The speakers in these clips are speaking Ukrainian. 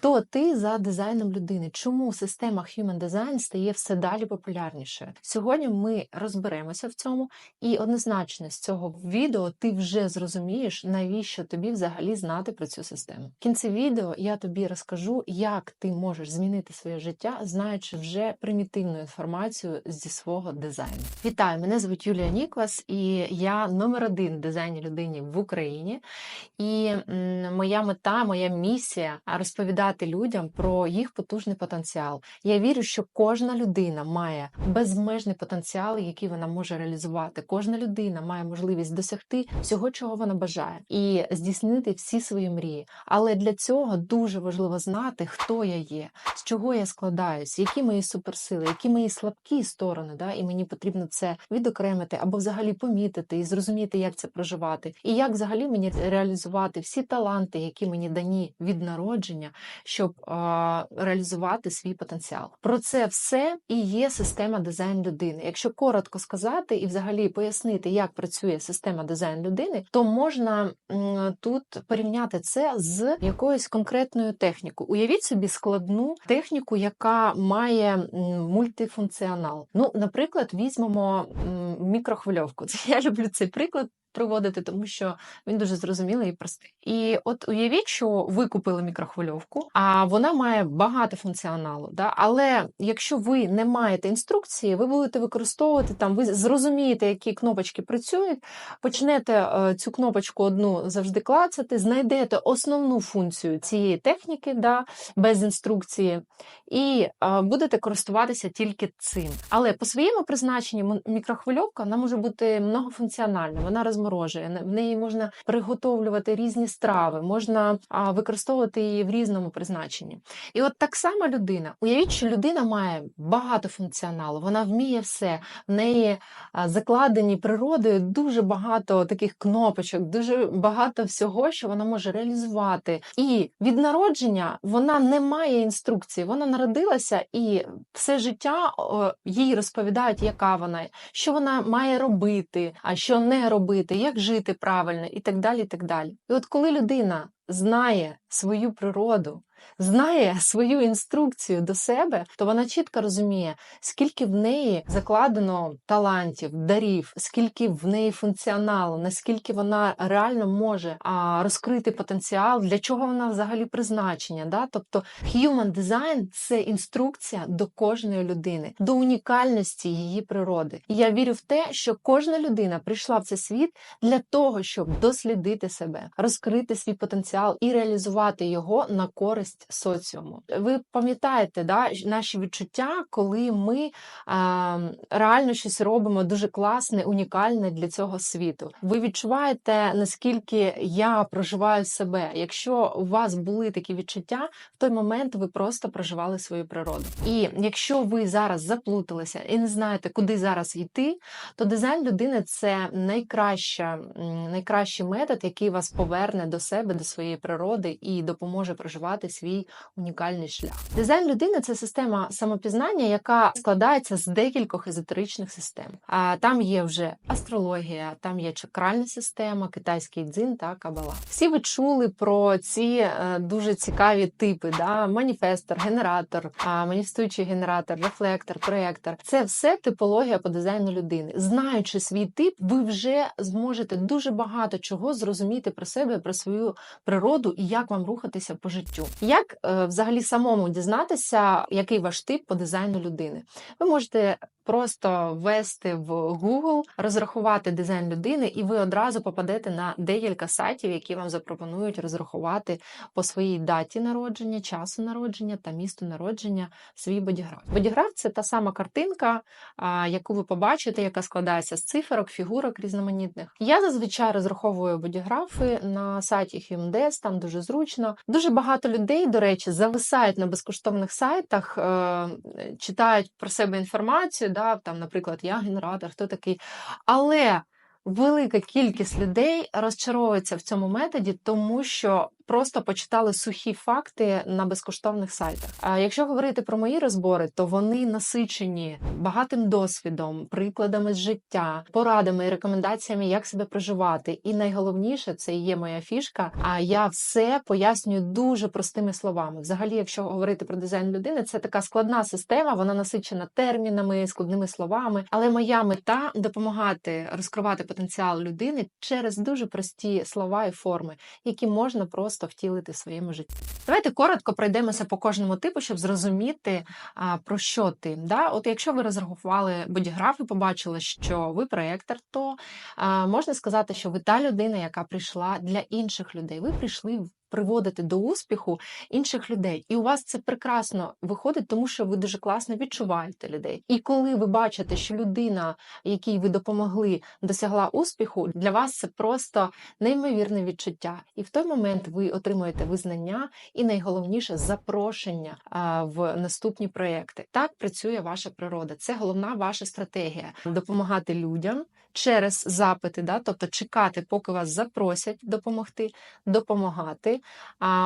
Хто ти за дизайном людини? Чому система Human Design стає все далі популярнішою? Сьогодні ми розберемося в цьому, і однозначно з цього відео ти вже зрозумієш, навіщо тобі взагалі знати про цю систему. В кінці відео я тобі розкажу, як ти можеш змінити своє життя, знаючи вже примітивну інформацію зі свого дизайну. Вітаю! Мене звуть Юлія Ніквас, і я номер один в дизайні людині в Україні. І моя мета, моя місія розповідати людям про їх потужний потенціал. Я вірю, що кожна людина має безмежний потенціал, який вона може реалізувати. Кожна людина має можливість досягти всього, чого вона бажає, і здійснити всі свої мрії. Але для цього дуже важливо знати, хто я є, з чого я складаюсь, які мої суперсили, які мої слабкі сторони. Да? І мені потрібно це відокремити або взагалі помітити і зрозуміти, як це проживати, і як взагалі мені реалізувати всі таланти, які мені дані від народження, щоб реалізувати свій потенціал. Про це все і є система дизайн людини. Якщо коротко сказати і взагалі пояснити, як працює система дизайн людини, то можна тут порівняти це з якоюсь конкретною технікою. Уявіть собі складну техніку, яка має мультифункціонал. Ну, наприклад, візьмемо мікрохвильовку. Я люблю цей приклад приводити, тому що він дуже зрозумілий і простий. І от уявіть, що ви купили мікрохвильовку, а вона має багато функціоналу. Да? Але якщо ви не маєте інструкції, ви будете використовувати там, ви зрозумієте, які кнопочки працюють, почнете е, цю кнопочку одну завжди клацати, знайдете основну функцію цієї техніки да, без інструкції, і е, будете користуватися тільки цим. Але по своєму призначенню мікрохвильовка вона може бути многофункціональна. Вона розморожує, в неї можна приготовлювати різні страви, можна використовувати її в різному призначенні. І от так само людина. Уявіть, що людина має багато функціоналу, вона вміє все, в неї закладені природою дуже багато таких кнопочок, дуже багато всього, що вона може реалізувати. І від народження вона не має інструкції, вона народилася і все життя їй розповідають, яка вона, що вона має робити, а що не робити як жити правильно і так далі. І так далі. І от коли людина знає свою природу, знає свою інструкцію до себе, то вона чітко розуміє, скільки в неї закладено талантів, дарів, скільки в неї функціоналу, наскільки вона реально може а, розкрити потенціал, для чого вона взагалі призначення. Да? Тобто human design – це інструкція до кожної людини, до унікальності її природи. І я вірю в те, що кожна людина прийшла в цей світ для того, щоб дослідити себе, розкрити свій потенціал і реалізувати його на користь соціуму. Ви пам'ятаєте да, наші відчуття, коли ми а, реально щось робимо дуже класне, унікальне для цього світу. Ви відчуваєте, наскільки я проживаю себе. Якщо у вас були такі відчуття, в той момент ви просто проживали свою природу. І якщо ви зараз заплуталися і не знаєте, куди зараз йти, то дизайн людини це найкраща, найкращий метод, який вас поверне до себе, до своєї природи і допоможе проживати свій унікальний шлях. Дизайн людини це система самопізнання, яка складається з декількох езотеричних систем. А там є вже астрологія, там є чакральна система, китайський дзин та кабала. Всі ви чули про ці е, дуже цікаві типи: да? маніфестор, генератор, маніфестуючий генератор, рефлектор, проєктор. Це все типологія по дизайну людини. Знаючи свій тип, ви вже зможете дуже багато чого зрозуміти про себе, про свою природу і як вам рухатися по життю. Як е, взагалі самому дізнатися, який ваш тип по дизайну людини? Ви можете просто ввести в Google, розрахувати дизайн людини, і ви одразу попадете на декілька сайтів, які вам запропонують розрахувати по своїй даті народження, часу народження та місту народження свій бодіграф. Бодіграф це та сама картинка, яку ви побачите, яка складається з циферок, фігурок різноманітних. Я зазвичай розраховую бодіграфи на сайті HumeDes, там дуже зручно. Дуже багато людей, до речі, зависають на безкоштовних сайтах, е, читають про себе інформацію да, там, наприклад, я генератор, хто такий. Але велика кількість людей розчаровується в цьому методі, тому що просто почитали сухі факти на безкоштовних сайтах. А якщо говорити про мої розбори, то вони насичені багатим досвідом, прикладами з життя, порадами і рекомендаціями, як себе проживати. І найголовніше це є моя фішка. А я все пояснюю дуже простими словами. Взагалі, якщо говорити про дизайн людини, це така складна система, вона насичена термінами, складними словами. Але моя мета допомагати розкривати потенціал людини через дуже прості слова і форми, які можна просто втілити в своєму житті. Давайте коротко пройдемося по кожному типу, щоб зрозуміти про що ти. Да? От якщо ви розрахували бодіграф і побачили, що ви проєктор, то можна сказати, що ви та людина, яка прийшла для інших людей. Ви прийшли приводити до успіху інших людей, і у вас це прекрасно виходить, тому що ви дуже класно відчуваєте людей. І коли ви бачите, що людина, якій ви допомогли, досягла успіху, для вас це просто неймовірне відчуття. І в той момент ви отримуєте визнання і найголовніше запрошення в наступні проекти. Так працює ваша природа. Це головна ваша стратегія допомагати людям через запити, да, тобто чекати, поки вас запросять допомогти, допомагати,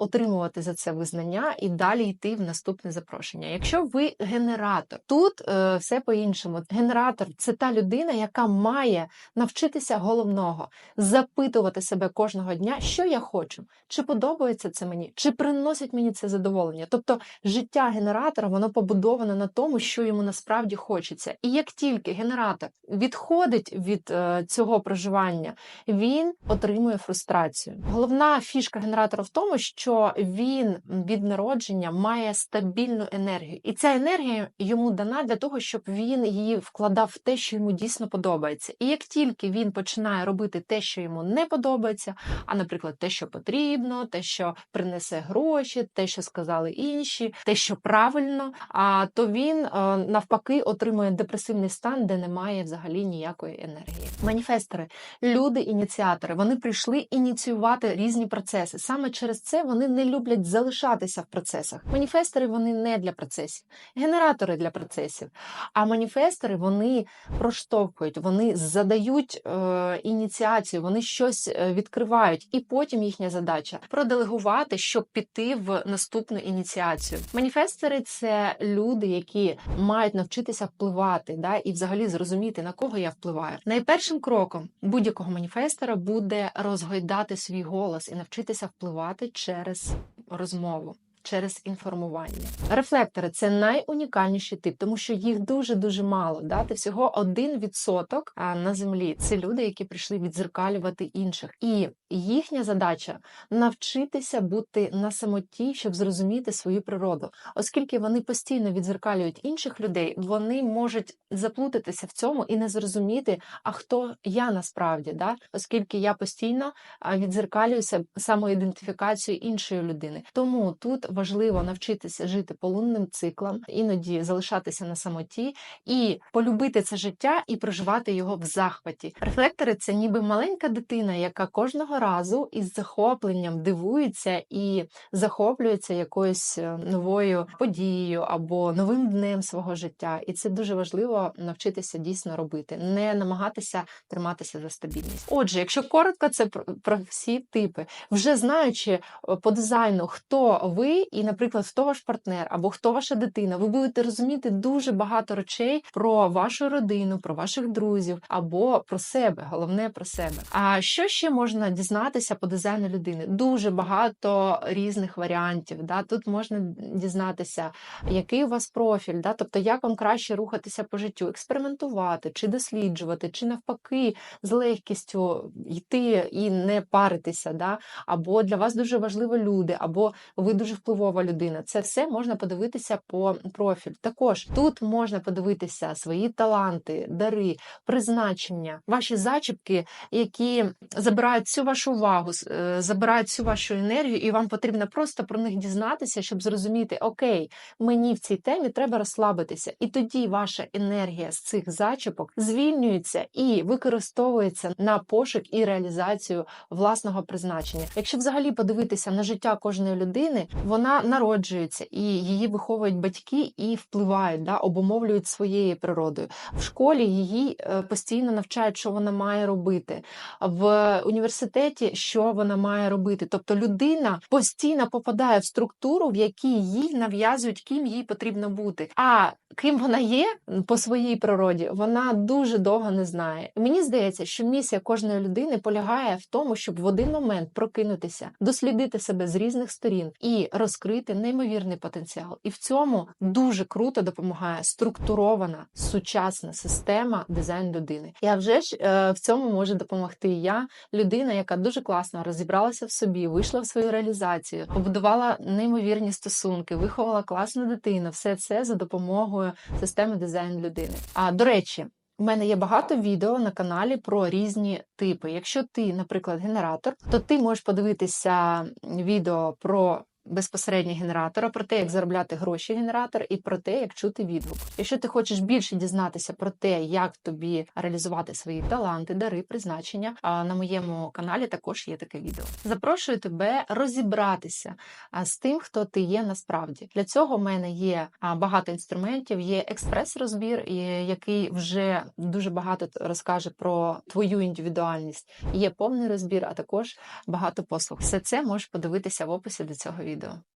отримувати за це визнання і далі йти в наступне запрошення. Якщо ви генератор, тут е, все по-іншому. Генератор це та людина, яка має навчитися головного, запитувати себе кожного дня, що я хочу, чи подобається це мені, чи приносить мені це задоволення. Тобто життя генератора воно побудоване на тому, що йому насправді хочеться. І як тільки генератор відходить від е, цього проживання, він отримує фрустрацію. Головна фішка генератора в тому, що він від народження має стабільну енергію, і ця енергія йому дана для того, щоб він її вкладав в те, що йому дійсно подобається. І як тільки він починає робити те, що йому не подобається, а, наприклад, те, що потрібно, те, що принесе гроші, те, що сказали інші, те, що правильно, а то він е, навпаки отримує депресивний стан, де немає взагалі ніякої енергії. Маніфестори, люди-ініціатори, вони прийшли ініціювати різні процеси. Саме через це вони не люблять залишатися в процесах. Маніфестори вони не для процесів, генератори для процесів. А маніфестори вони проштовхують, вони задають е, ініціацію, вони щось е, відкривають, і потім їхня задача проделегувати, щоб піти в наступну ініціацію. Маніфестори це люди, які мають навчитися впливати, да, і взагалі зрозуміти на кого я впливаю. Найпершим кроком будь-якого маніфестора буде розгойдати свій голос і навчитися впливати через розмову. Через інформування. Рефлектори це найунікальніший тип, тому що їх дуже дуже мало. Дати всього 1% на землі. Це люди, які прийшли відзеркалювати інших. І їхня задача навчитися бути на самоті, щоб зрозуміти свою природу. Оскільки вони постійно відзеркалюють інших людей, вони можуть заплутатися в цьому і не зрозуміти, а хто я насправді, да? оскільки я постійно відзеркалююся самоідентифікацією іншої людини. Тому тут важливо навчитися жити по лунним циклам, іноді залишатися на самоті і полюбити це життя і проживати його в захваті. Рефлектори це ніби маленька дитина, яка кожного разу із захопленням дивується і захоплюється якоюсь е, новою подією або новим днем свого життя. І це дуже важливо навчитися дійсно робити, не намагатися триматися за стабільність. Отже, якщо коротко, це про, всі типи, вже знаючи е, по дизайну, хто ви, і, наприклад, хто ваш партнер або хто ваша дитина, ви будете розуміти дуже багато речей про вашу родину, про ваших друзів або про себе, головне про себе. А що ще можна дізнатися по дизайну людини? Дуже багато різних варіантів. Да? Тут можна дізнатися, який у вас профіль, да? тобто як вам краще рухатися по життю, експериментувати, чи досліджувати, чи навпаки з легкістю йти і не паритися. Да? Або для вас дуже важливо люди, або ви дуже впливова людина. Це все можна подивитися по профіль. Також тут можна подивитися свої таланти, дари, призначення, ваші зачіпки, які забирають всю вашу увагу, е, забирають всю вашу енергію, і вам потрібно просто про них дізнатися, щоб зрозуміти, окей, мені в цій темі треба розслабитися. І тоді ваша енергія з цих зачіпок звільнюється і використовується на пошук і реалізацію власного призначення. Якщо взагалі подивитися на життя кожної людини, вона народжується і її виховують батьки і впливають, да, обумовлюють своєю природою. В школі її е, постійно навчають, що вона має робити. В університеті інтернеті, що вона має робити. Тобто людина постійно попадає в структуру, в якій їй нав'язують, ким їй потрібно бути. А ким вона є по своїй природі, вона дуже довго не знає. Мені здається, що місія кожної людини полягає в тому, щоб в один момент прокинутися, дослідити себе з різних сторін і розкрити неймовірний потенціал. І в цьому дуже круто допомагає структурована сучасна система дизайн людини. А вже ж е, в цьому може допомогти я, людина, яка дуже класно розібралася в собі, вийшла в свою реалізацію, побудувала неймовірні стосунки, виховала класну дитину. Все це за допомогою системи дизайн людини. А до речі. У мене є багато відео на каналі про різні типи. Якщо ти, наприклад, генератор, то ти можеш подивитися відео про безпосередньо генератора, про те, як заробляти гроші генератор, і про те, як чути відгук. Якщо ти хочеш більше дізнатися про те, як тобі реалізувати свої таланти, дари, призначення, а на моєму каналі також є таке відео. Запрошую тебе розібратися з тим, хто ти є насправді. Для цього в мене є багато інструментів. Є експрес-розбір, який вже дуже багато розкаже про твою індивідуальність. Є повний розбір, а також багато послуг. Все це можеш подивитися в описі до цього відео. ido